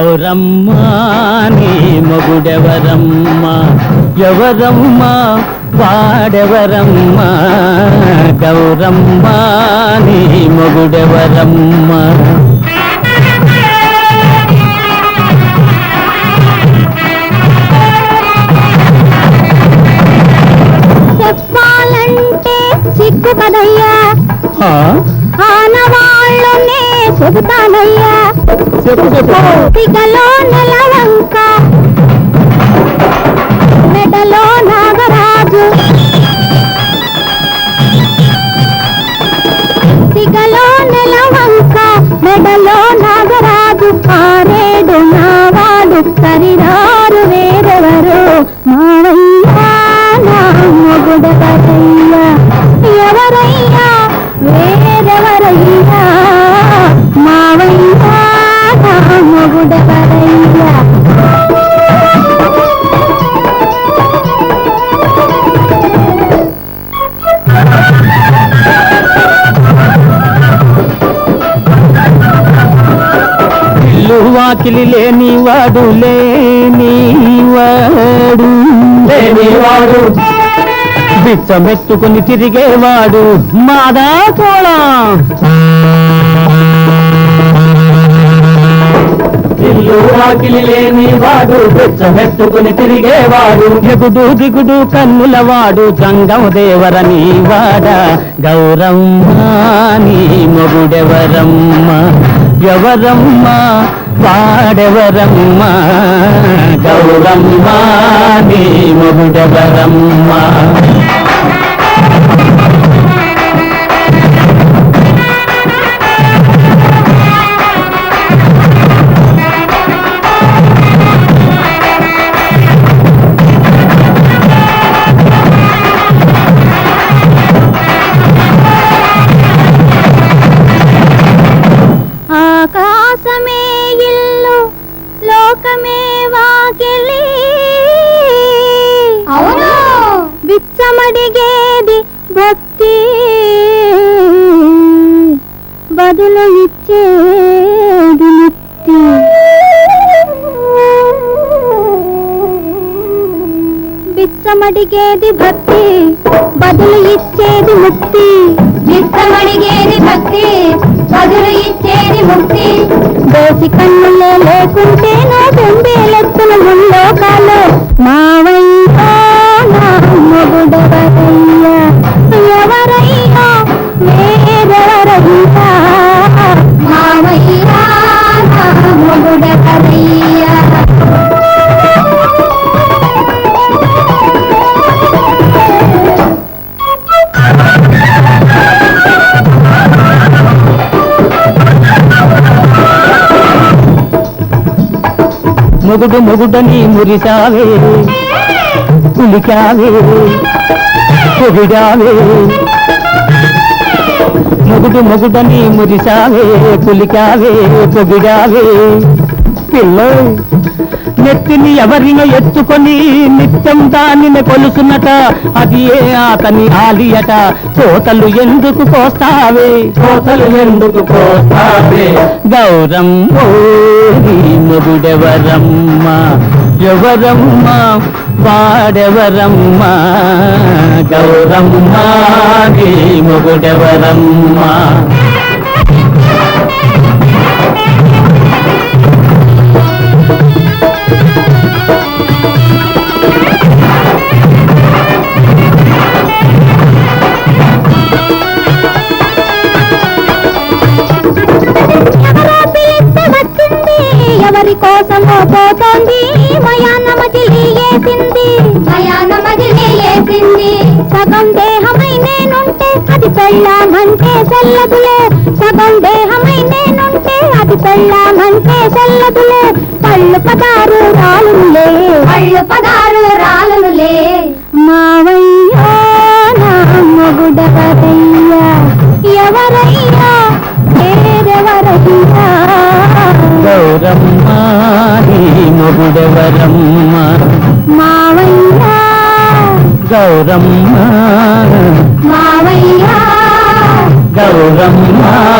గౌరమ్మ నీ మొగుడెవరమ్మ? ఎవరమ్మ? వాడెవరమ్మ? గౌరమ్మ నీ మొగుడెవరమ్మ? చెప్పాలంటే సిగ్గు కదయ్యా ఆ? ఆనవాళ్ళునే చెబుతానయ్యా. సిగలో నెలవంక. మెడలో నాగరాజు. ఇల్లు వాకిలి లేనివాడు లేనివాడు లేనివాడు బిచ్చమెత్తుకుని తిరిగేవాడు మాదా ఇల్లు వాకిలి లేనివాడు బిచ్చమెత్తుకుని తిరిగేవాడు. ఎగుడు దిగుడు కన్నులవాడు జంగం దేవరని వాడ. గౌరమ్మ నీ మొగుడెవరమ్మ? ఎవరమ్మ? పాడవరమ్మ? గౌరమ్మ నీ మొగుడెవరమ్మ? బిచ్చమడిగేది భక్తి. బదులు ఇచ్చేది ముక్తి. బిచ్చమడిగేది భక్తి బదులు ఇచ్చేది ముక్తి. బిచ్చమడిగేది భక్తి బదులు ఇచ్చేది ముక్తి. దోసి కన్నులే లేకుంటే నా బొంబేలెత్తున మొగుడు మొగుడని మురిశావే పులికావే పొగిడావే. మొగుడు మొగుడని మురిశావే పులికావే పొగిడావే. పిల్ల నెత్తిని ఎవరినో ఎత్తుకొని నిత్యం దానిని కొలుసునట. అది ఏ అతని ఆలియట కోతలు ఎందుకు కోస్తావే? కోతలు ఎందుకు కోస్తావే? గౌరం ఓరి మొగుడెవరమ్మ? ఎవరమ్మ? వాడెవరమ్మ? గౌరమ్మ నీ మొగుడెవరమ్మ? పోతోంది. మయాన మజిలీ వేసింది మయాన సగం దేహమై నేనుంటే అది పెళ్ళామంటే చల్లదులే. సగం దేహమై నేనుంటే అది పెళ్ళామంటే చల్లదులే. పళ్ళు పదారు రాలులే గౌరమ్మ. గౌరమ్మ.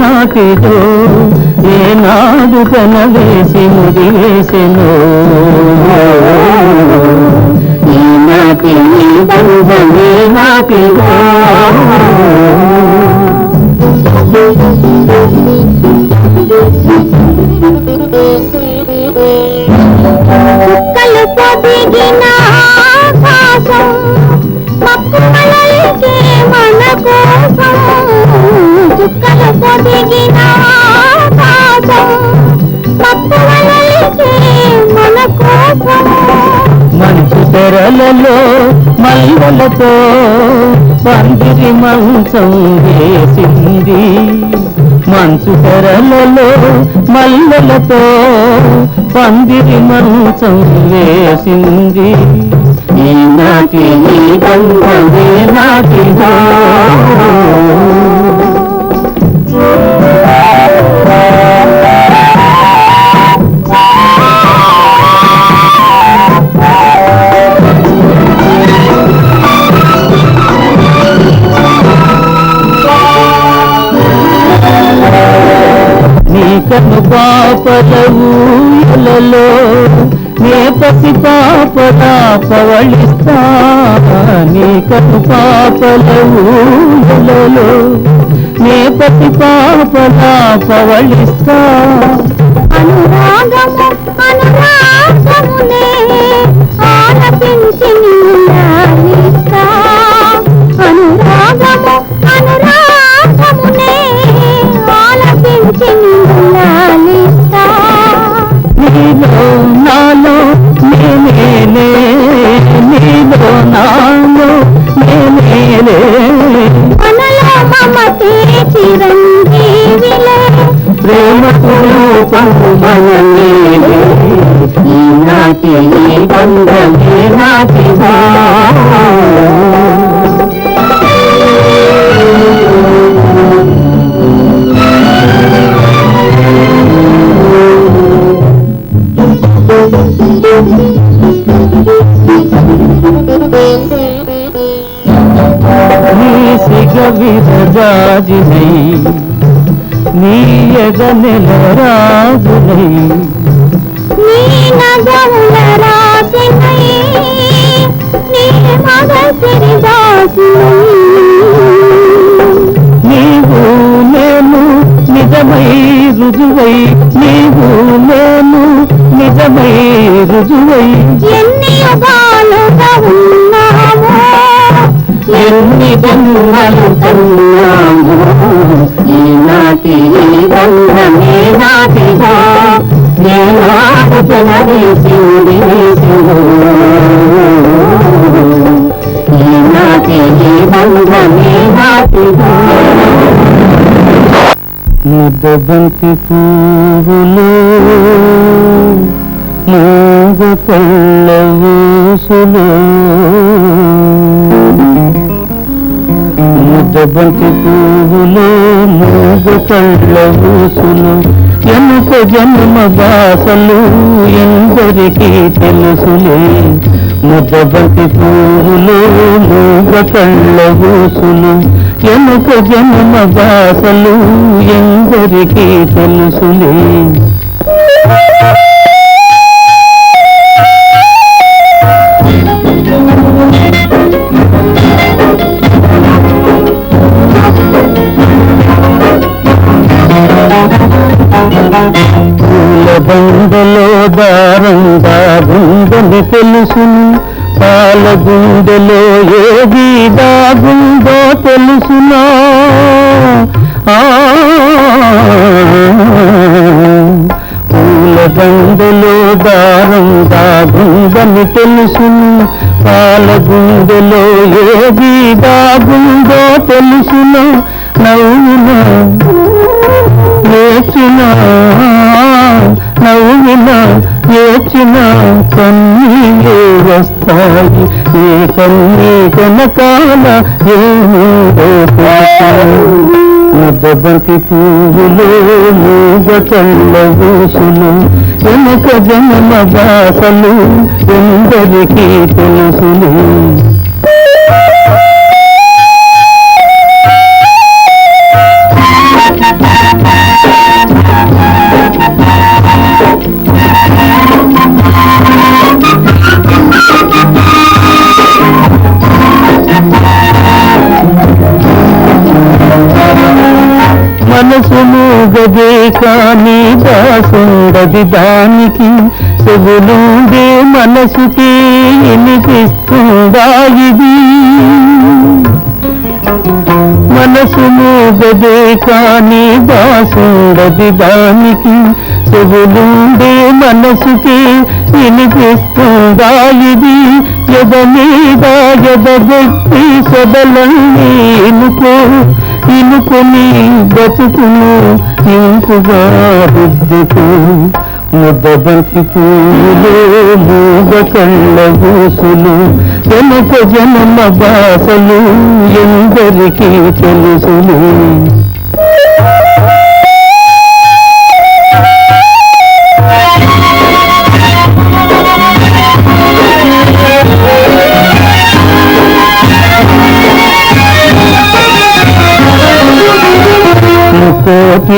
నాటితో ఏనాడు కనవేసి ముడి వేసెను ఈనాటి బంధమే పాలతో పందిరి మంచం వేసింది. మంచు తెరలలో మల్లలతో పందిరి మంచం వేసింది. ఈనాటి నాటి కను పాపలవు ఊయలలో నే పసి పాపల పవళిస్తా? నీ కను పాపలవు ఊయలలో నే పసి పాపల పవళిస్తా? అనురాగము అనురాగమునే ఆలపించి ఈనాటి బంధమే నాటిదా నీ సిగ నీ ఎగ నెల రాజు నీ నగముల రాసినై నీ మగ సిరిదాసినై నీవు నేను నిజమై రుజువై నీవు నేను నిజమై రుజువై. ఎన్ని యుగాలుగా ఉన్నామో ఎన్ని జన్మలు కన్నాము ఈనాటి ముద్దబంతి పువ్వులు మూగ పళ్ళ ఊసులు ముద్దబంతి పువ్వులు మూగ పళ్ళ ఊసులు ఎనుక జన్మ బాసలు ఎందరికీ తెలుసులే. ముద్దబతి పూలు మూగ పళ్ళ ఊసులు. ఎనుక జన్మ బాసలు ఎందరికీ తెలుసులే. పూల బండలో దారంగా గుండెని తెలుసును. పాల గుండెలో ఏది దాగుందో తెలుసును. నవ్వునా ఏచిన నవ్విన ఏచిన కన్నీలే వస్తాయి. ఏ కన్నీ కనకాల ఏమో ముద్దబంతి పువ్వులు మూగ ఊసులు వెనుక జన్మ బాసలు ఎందరికీ తెలుసులు. దాసుండది దానికి చెవులుండే మనసుకి వినిపిస్తుందా ఇది మనసును మూగదే కానీ దాసుండది దానికి చెవులుండే మనసుకి వినిపిస్తుందా ఇది ఎద మీద ఎదగొట్టి సొదలన్నీ ఇనుకో ఇనుకొని బతుకును ఇంకుగా రుద్దుకు ముద్దబంతి పూలు మూగ కళ్ళ ఊసులు ఎనక జనమ బాసలు ఎందరికీ తెలుసులు.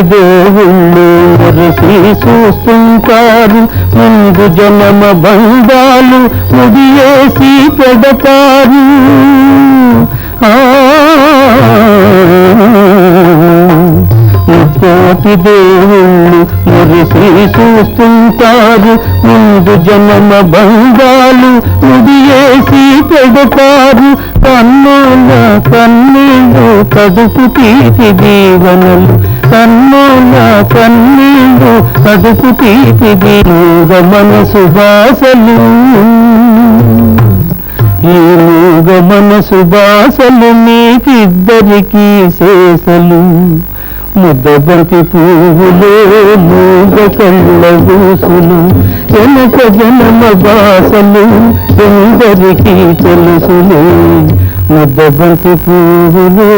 దేవుళ్ళు మురిసి చూస్తుంటారు ముందు జనమ బంధాలు ముడియేసి పెడతారు. ఆ కోటి దేవుళ్ళు మురిసి చూస్తుంటారు ముందు జనమ బంధాలు ముడియేసి పెడతారు. కన్నుల కన్నీళ్ళు కడుపు తీతి దీవనలు కన్నుల కన్నీళ్ళు కడుపు తీతి దీనుగ మనసు బాసలు. ఈ మూగ మనసు బాసలు మీకిద్దరికీ శేషలు. ముద్దబంతి పువ్వులు మూగ కళ్ళ ఊసులు వెనక జనమ బాసలు ఎందరికీ తెలుసులే. ముద్దబంతి పువ్వులు